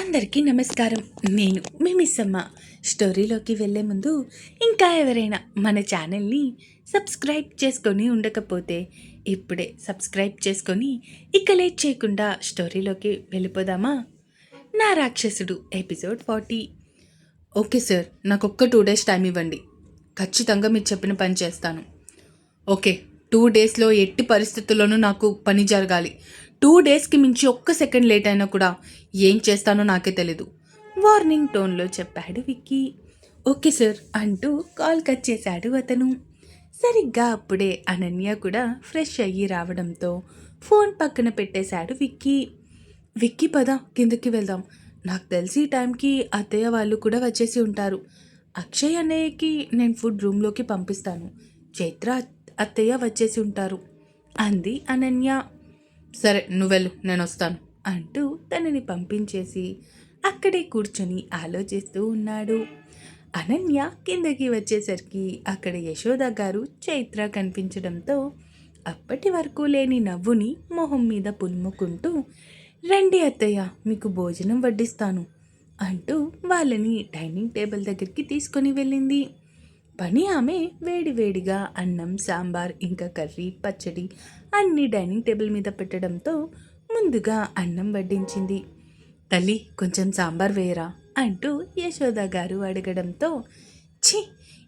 అందరికీ నమస్కారం. నేను మీ స్టోరీలోకి వెళ్ళే ముందు ఇంకా ఎవరైనా మన ఛానల్ని సబ్స్క్రైబ్ చేసుకొని ఉండకపోతే ఇప్పుడే సబ్స్క్రైబ్ చేసుకొని ఇక లేట్ చేయకుండా స్టోరీలోకి వెళ్ళిపోదామా? నా రాక్షసుడు ఎపిసోడ్ ఫార్టీ. ఓకే సార్ నాకు ఒక్క టూ డేస్ టైం ఇవ్వండి. ఖచ్చితంగా మీరు చెప్పిన పని చేస్తాను. ఓకే టూ డేస్లో ఎట్టి పరిస్థితుల్లోనూ నాకు పని జరగాలి. టూ డేస్కి మించి ఒక్క సెకండ్ లేట్ అయినా కూడా ఏం చేస్తానో నాకే తెలీదు. వార్నింగ్ టోన్లో చెప్పాడు విక్కీ. ఓకే సార్ అంటూ కాల్ కట్ చేశాడు అతను. సరిగ్గా అప్పుడే అనన్య కూడా ఫ్రెష్ అయ్యి రావడంతో ఫోన్ పక్కన పెట్టేశాడు విక్కీ. విక్కీ పద కిందకి వెళ్దాం. నాకు తెలిసి టైంకి అత్తయ్య వాళ్ళు కూడా వచ్చేసి ఉంటారు. అక్షయ్ అన్నయ్యకి నేను ఫుడ్ రూమ్లోకి పంపిస్తాను. చైత్ర అత్తయ్య వచ్చేసి ఉంటారు. అంది అనన్య. సరే నువ్వెళ్ళు నేను వస్తాను అంటూ తనని పంపించేసి అక్కడే కూర్చొని ఆలోచిస్తూ ఉన్నాడు. అనన్య కిందకి వచ్చేసరికి అక్కడ యశోద గారు చైత్ర కనిపించడంతో అప్పటి వరకు లేని నవ్వుని మొహం మీద పులుముకుంటూ రండి అత్తయ్య మీకు భోజనం వడ్డిస్తాను అంటూ వాళ్ళని డైనింగ్ టేబుల్ దగ్గరికి తీసుకొని వెళ్ళింది. పని ఆమె వేడివేడిగా అన్నం సాంబార్ ఇంకా కర్రీ పచ్చడి అన్ని డైనింగ్ టేబుల్ మీద పెట్టడంతో ముందుగా అన్నం వడ్డించింది. తల్లి కొంచెం సాంబార్ వేయరా? అంటూ యశోద గారు అడగడంతో ఛీ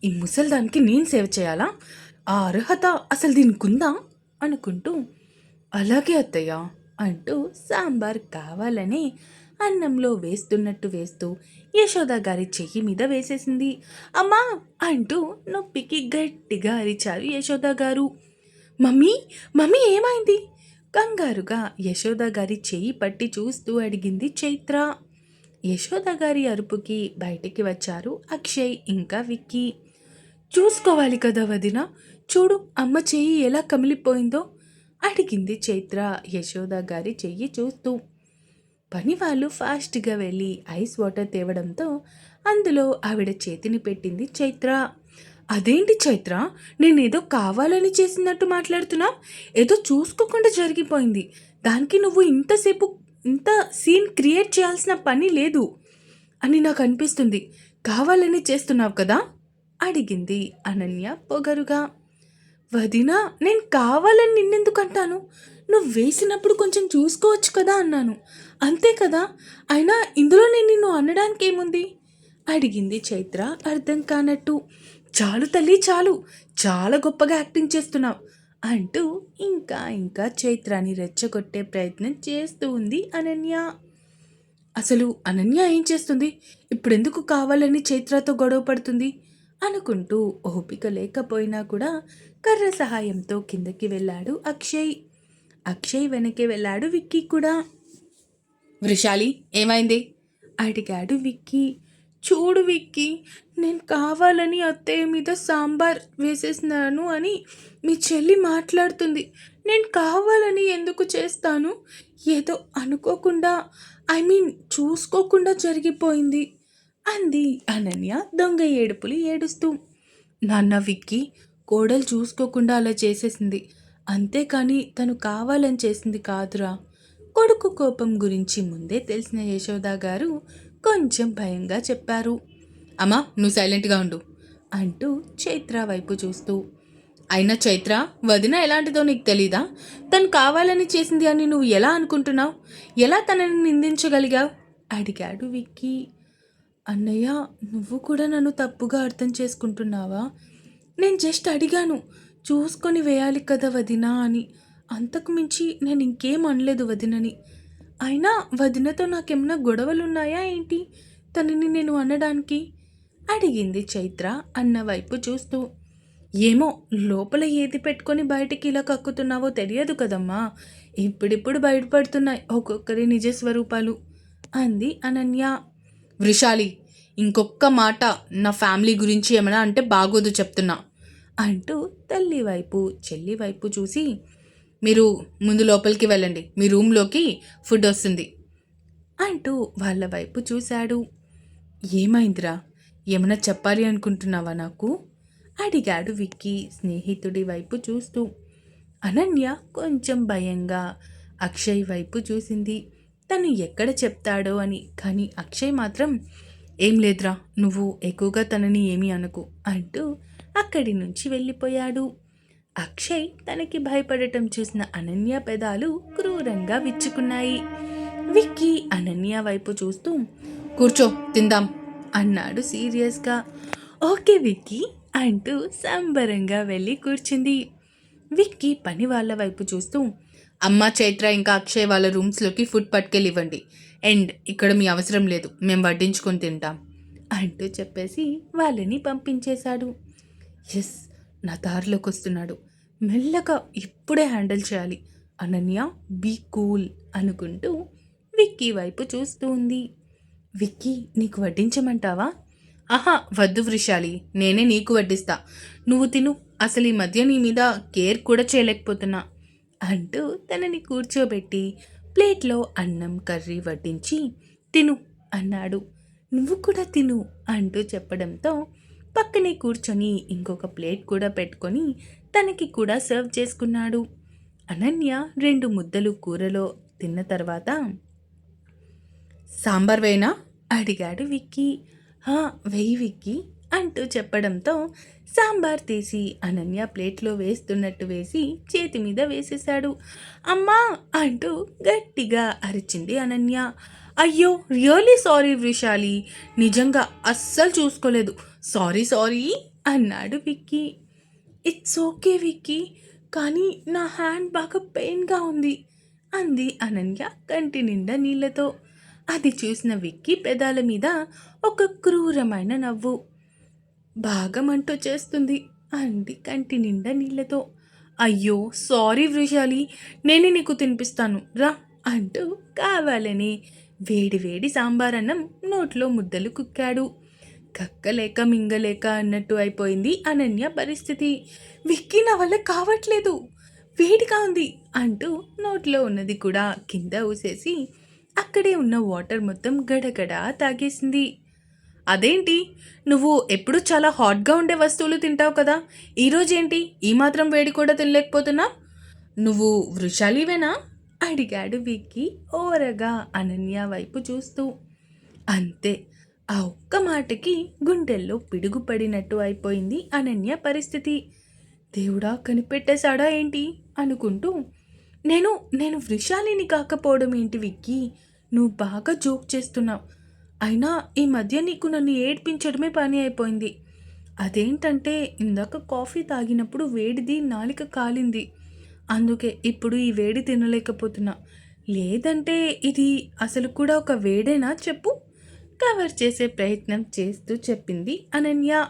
ఈ ముసల్దానికి నేను సేవ చేయాలా? ఆ అర్హత అసలు దీనికి ఉందా అనుకుంటూ అలాగే అత్తయ్య అంటూ సాంబార్ కావాలని అన్నంలో వేస్తున్నట్టు వేస్తూ యశోద గారి చెయ్యి మీద వేసేసింది. అమ్మా అంటూ నొప్పికి గట్టిగా అరిచారు యశోద గారు. మమ్మీ మమ్మీ ఏమైంది? కంగారుగా యశోద గారి చెయ్యి పట్టి చూస్తూ అడిగింది చైత్ర. యశోద గారి అరుపుకి బయటికి వచ్చారు అక్షయ్ ఇంకా విక్కీ. చూసుకోవాలి కదా వదిన చూడు అమ్మ చెయ్యి ఎలా కమిలిపోయిందో అడిగింది చైత్ర యశోద గారి చెయ్యి చూస్తూ. పని వాళ్ళు ఫాస్ట్గా వెళ్ళి ఐస్ వాటర్ తేవడంతో అందులో ఆవిడ చేతిని పెట్టింది చైత్ర. అదేంటి చైత్ర? నేనేదో కావాలని చేసినట్టు మాట్లాడుతున్నా? ఏదో చూసుకోకుండా జరిగిపోయింది. దానికి నువ్వు ఇంతసేపు ఇంత సీన్ క్రియేట్ చేయాల్సిన పని లేదు అని నాకు అనిపిస్తుంది. కావాలని చేస్తున్నావు కదా? అడిగింది అనన్య పొగరుగా. వదినా నేను కావాలని నిన్నెందుకు అంటాను? నువ్వు వేసినప్పుడు కొంచెం చూసుకోవచ్చు కదా అన్నాను. అంతే కదా? అయినా ఇందులో నేను నిన్ను అనడానికి ఏముంది? అడిగింది చైత్ర అర్థం కానట్టు. చాలు తల్లి చాలు. చాలా గొప్పగా యాక్టింగ్ చేస్తున్నావు అంటూ ఇంకా ఇంకా చైత్రాని రెచ్చగొట్టే ప్రయత్నం చేస్తూ ఉంది అనన్య. అసలు అనన్య ఏం చేస్తుంది? ఇప్పుడెందుకు కావాలని చైత్రతో గొడవ పడుతుంది? అనుకుంటూ ఓపిక లేకపోయినా కూడా కర్ర సహాయంతో కిందకి వెళ్ళాడు అక్షయ్. అక్షయ్ వెనక్కి వెళ్ళాడు విక్కీ కూడా. వృషాలి ఏమైంది? అడిగాడు విక్కీ. చూడు విక్కీ నేను కావాలని అత్తయ్య మీద సాంబార్ వేసేసినాను అని మీ చెల్లి మాట్లాడుతుంది. నేను కావాలని ఎందుకు చేస్తాను? ఏదో అనుకోకుండా ఐ మీన్ చూసుకోకుండా జరిగిపోయింది అంది అనన్య దొంగ ఏడుపులు ఏడుస్తూ. నాన్న విక్కీ కోడలు చూసుకోకుండా అలా చేసేసింది. అంతేకాని తను కావాలని చేసింది కాదురా. కొడుకు కోపం గురించి ముందే తెలిసిన యశోద గారు కొంచెం భయంగా చెప్పారు. అమ్మా నువ్వు సైలెంట్గా ఉండు అంటూ చైత్ర వైపు చూస్తూ. అయినా చైత్ర వదిన ఎలాంటిదో నీకు తెలీదా? తను కావాలని చేసింది అని నువ్వు ఎలా అనుకుంటున్నావు? ఎలా తనని నిందించగలిగావు? అడిగాడు విక్కీ. అన్నయ్య నువ్వు కూడా నన్ను తప్పుగా అర్థం చేసుకుంటున్నావా? నేను జస్ట్ అడిగాను. చూసుకొని వేయాలి కదా వదినా అని. అంతకు మించి నేను ఇంకేం అనలేదు వదినని. అయినా వదినతో నాకేమైనా గొడవలు ఉన్నాయా ఏంటి? తనని నేను అనడానికి? అడిగింది చైత్ర అన్న వైపు చూస్తూ. ఏమో లోపల ఏది పెట్టుకొని బయటికి ఇలా కక్కుతున్నావో తెలియదు కదమ్మా. ఇప్పుడిప్పుడు బయటపడుతున్నాయి ఒక్కొక్కరి నిజ స్వరూపాలు. అంది అనన్య. వృషాలి ఇంకొక్క మాట నా ఫ్యామిలీ గురించి ఏమైనా అంటే బాగోదు చెప్తున్నా. అంటూ తల్లి వైపు చెల్లి వైపు చూసి మీరు ముందు లోపలికి వెళ్ళండి. మీ రూమ్లోకి ఫుడ్ వస్తుంది. అంటూ వాళ్ళ వైపు చూశాడు. ఏమైందిరా? ఏమైనా చెప్పాలి అనుకుంటున్నావా నాకు? అడిగాడు విక్కీ స్నేహితుడి వైపు చూస్తూ. అనన్య కొంచెం భయంగా అక్షయ్ వైపు చూసింది. తను ఎక్కడ చెప్తాడో అని కానీ అక్షయ్ మాత్రం ఏం లేదురా నువ్వు ఎక్కువగా తనని ఏమీ అనుకు అంటూ అక్కడి నుంచి వెళ్ళిపోయాడు. అక్షయ్ తనకి భయపడటం చూసిన అనన్య పెదాలు క్రూరంగా విచ్చుకున్నాయి. విక్కీ అనన్య వైపు చూస్తూ కూర్చో తిందాం అన్నాడు సీరియస్గా. ఓకే విక్కీ అంటూ సంబరంగా వెళ్ళి కూర్చుంది. విక్కీ పని వాళ్ళ వైపు చూస్తూ అమ్మ చైత్ర ఇంకా అక్షయ్ వాళ్ళ రూమ్స్లోకి ఫుడ్ పట్టుకెళ్ళివ్వండి. అండ్ ఇక్కడ మీ అవసరం లేదు మేము వడ్డించుకొని తింటాం అంటూ చెప్పేసి వాళ్ళని పంపించేశాడు. ఎస్ నా దారిలోకి వస్తున్నాడు మెల్లగా ఇప్పుడే హ్యాండిల్ చేయాలి. అనన్య బీ కూల్ అనుకుంటూ విక్కీ వైపు చూస్తూ ఉంది. విక్కీ నీకు వడ్డించమంటావా? ఆహా వద్దు వృషాలి నేనే నీకు వడ్డిస్తా. నువ్వు తిను అసలు ఈ మధ్య నీ మీద కేర్ కూడా చేయలేకపోతున్నా అంటూ తనని కూర్చోబెట్టి ప్లేట్లో అన్నం కర్రీ వడ్డించి తిను అన్నాడు. నువ్వు కూడా తిను అంటూ చెప్పడంతో పక్కనే కూర్చొని ఇంకొక ప్లేట్ కూడా పెట్టుకొని తనకి కూడా సర్వ్ చేసుకున్నాడు. అనన్య రెండు ముద్దలు కూరలో తిన్న తర్వాత సాంబార్ వేనా అడిగాడు విక్కీ. "హా, వెయ్యి విక్కీ అంటూ చెప్పడంతో సాంబార్ తీసి అనన్య ప్లేట్లో వేస్తున్నట్టు వేసి చేతి మీద వేసేశాడు. అమ్మా అంటూ గట్టిగా అరిచింది అనన్య. అయ్యో రియలీ సారీ వృషాలి. నిజంగా అస్సలు చూసుకోలేదు. సారీ సారీ అన్నాడు విక్కీ. It's okay Vicky. కానీ నా హ్యాండ్ బాగా పెయిన్గా ఉంది అంది అనన్య కంటి నిండా నీళ్ళతో అది చూసిన విక్కీ పెదాల మీద ఒక క్రూరమైన నవ్వు. బాగా మంటో చేస్తుంది అంది కంటి నిండా నీళ్ళతో అయ్యో సారీ వృషాలి నేనే నీకు తినిపిస్తాను రా అంటూ కావాలని వేడి వేడి సాంబార్ అన్నం నోట్లో ముద్దలు కుక్కాడు. కక్కలేక మింగలేక అన్నట్టు అయిపోయింది అనన్య పరిస్థితి. విక్కీ నా వల్ల కావట్లేదు. వేడిగా ఉంది అంటూ నోట్లో ఉన్నది కూడా కింద ఊసేసి అక్కడే ఉన్న వాటర్ మొత్తం గడగడ తాగేసింది. అదేంటి? నువ్వు ఎప్పుడు చాలా హాట్గా ఉండే వస్తువులు తింటావు కదా? ఈరోజేంటి ఈ మాత్రం వేడి కూడా తినలేకపోతున్నా? నువ్వు వృషాలివేనా అడిగాడు విక్కీ ఓరగా అనన్య వైపు చూస్తూ. అంతే ఆ ఒక్క మాటకి గుండెల్లో పిడుగుపడినట్టు అయిపోయింది అనన్య పరిస్థితి. దేవుడా కనిపెట్టేశాడా ఏంటి? అనుకుంటూ నేను నేను వృషాలిని కాకపోవడం ఏంటి విక్కీ? నువ్వు బాగా జోక్ చేస్తున్నావు. అయినా ఈ మధ్య నీకు నన్ను ఏడ్పించడమే పని అయిపోయింది. అదేంటంటే ఇందాక కాఫీ తాగినప్పుడు వేడిది నాలిక కాలింది. అందుకే ఇప్పుడు ఈ వేడి తినలేకపోతున్నా. లేదంటే ఇది అసలు కూడా ఒక వేడేనా చెప్పు. కవర్ చేసే ప్రయత్నం చేస్తూ చెప్పింది అనన్య.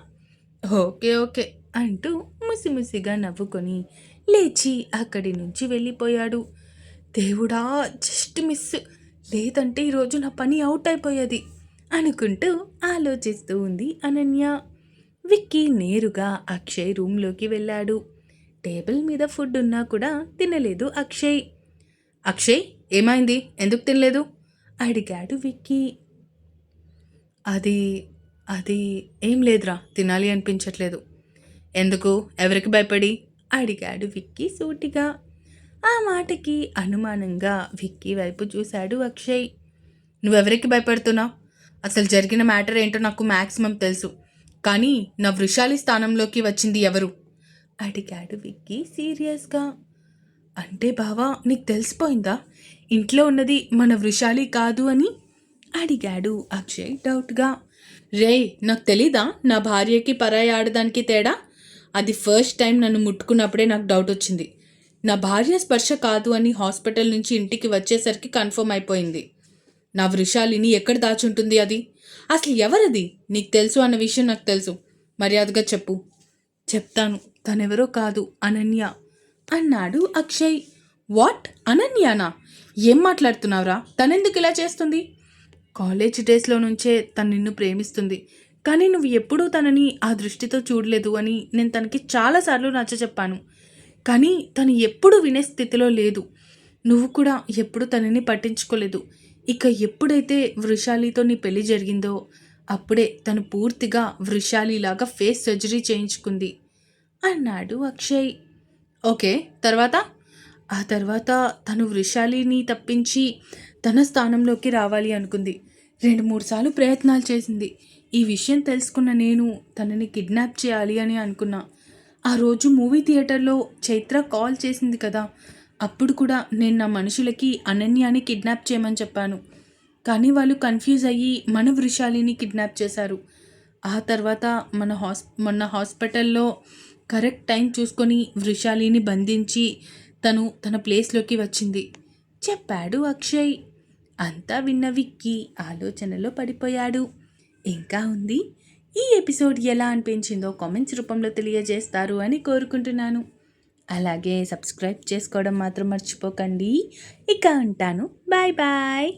ఓకే ఓకే అంటూ ముసిముసిగా నవ్వుకొని లేచి అక్కడి నుంచి వెళ్ళిపోయాడు. దేవుడా జస్ట్ మిస్. లేదంటే ఈరోజు నా పని అవుట్ అయిపోయేది అనుకుంటూ ఆలోచిస్తూ ఉంది అనన్య. విక్కీ నేరుగా అక్షయ్ రూమ్లోకి వెళ్ళాడు. టేబుల్ మీద ఫుడ్ ఉన్నా కూడా తినలేదు అక్షయ్. అక్షయ్ ఏమైంది? ఎందుకు తినలేదు? అడిగాడు విక్కీ. అది అది ఏం లేదురా తినాలి అనిపించట్లేదు. ఎందుకు? ఎవరికి భయపడి? అడిగాడు విక్కీ సూటిగా. ఆ మాటకి అనుమానంగా విక్కీ వైపు చూశాడు అక్షయ్. నువ్వెవరికి భయపడుతున్నావు? అసలు జరిగిన మ్యాటర్ ఏంటో నాకు మ్యాక్సిమం తెలుసు. కానీ నా వృషాలి స్థానంలోకి వచ్చింది ఎవరు? అడిగాడు విక్కీ సీరియస్గా. అంటే బావా నీకు తెలిసిపోయిందా? ఇంట్లో ఉన్నది మన వృషాలి కాదు అని అడిగాడు అక్షయ్ డౌట్గా. రే నాకు తెలీదా? నా భార్యకి పరాయి ఆడదానికి తేడా? అది ఫస్ట్ టైం నన్ను ముట్టుకున్నప్పుడే నాకు డౌట్ వచ్చింది. నా భార్య స్పర్శ కాదు అని హాస్పిటల్ నుంచి ఇంటికి వచ్చేసరికి కన్ఫర్మ్ అయిపోయింది. నా వృషాలిని ఎక్కడ దాచుంటుంది అది? అసలు ఎవరది? నీకు తెలుసు అన్న విషయం నాకు తెలుసు. మర్యాదగా చెప్పు. చెప్తాను. తనెవరో కాదు అనన్య అన్నాడు అక్షయ్. వాట్? అనన్యానా? ఏం మాట్లాడుతున్నావురా? తనెందుకు ఇలా చేస్తుంది? కాలేజ్ డేస్లో నుంచే తను నిన్ను ప్రేమిస్తుంది. కానీ నువ్వు ఎప్పుడూ తనని ఆ దృష్టితో చూడలేదు అని నేను తనకి చాలాసార్లు నచ్చ చెప్పాను. కానీ తను ఎప్పుడు వినే స్థితిలో లేదు. నువ్వు కూడా ఎప్పుడు తనని పట్టించుకోలేదు. ఇక ఎప్పుడైతే వృషాలితో నీ పెళ్ళి జరిగిందో అప్పుడే తను పూర్తిగా వృషాలిలాగా ఫేస్ సర్జరీ చేయించుకుంది. అన్నాడు అక్షయ్. ఓకే తర్వాత? ఆ తర్వాత తను వృషాలిని తప్పించి తన స్థానంలోకి రావాలి అనుకుంది. రెండు మూడు సార్లు ప్రయత్నాలు చేసింది. ఈ విషయం తెలుసుకున్న నేను తనని కిడ్నాప్ చేయాలి అని అనుకున్నా. ఆ రోజు మూవీ థియేటర్లో చైత్ర కాల్ చేసింది కదా. అప్పుడు కూడా నేను నా మనుషులకి అనన్యాని కిడ్నాప్ చేయమని చెప్పాను. కానీ వాళ్ళు కన్ఫ్యూజ్ అయ్యి మన వృషాలిని కిడ్నాప్ చేశారు. ఆ తర్వాత మన హాస్ మొన్న హాస్పిటల్లో కరెక్ట్ టైం చూసుకొని వృషాలిని బంధించి తను తన ప్లేస్లోకి వచ్చింది. చెప్పాడు అక్షయ్. అంతా విన్న విక్కీ ఆలోచనలో పడిపోయాడు. ఇంకా ఉంది? ఈ ఎపిసోడ్ ఎలా అనిపించిందో కామెంట్స్ రూపంలో తెలియజేస్తారు అని కోరుకుంటున్నాను. అలాగే సబ్స్క్రైబ్ చేసుకోవడం మాత్రం మర్చిపోకండి. ఇక ఉంటాను. Bye bye.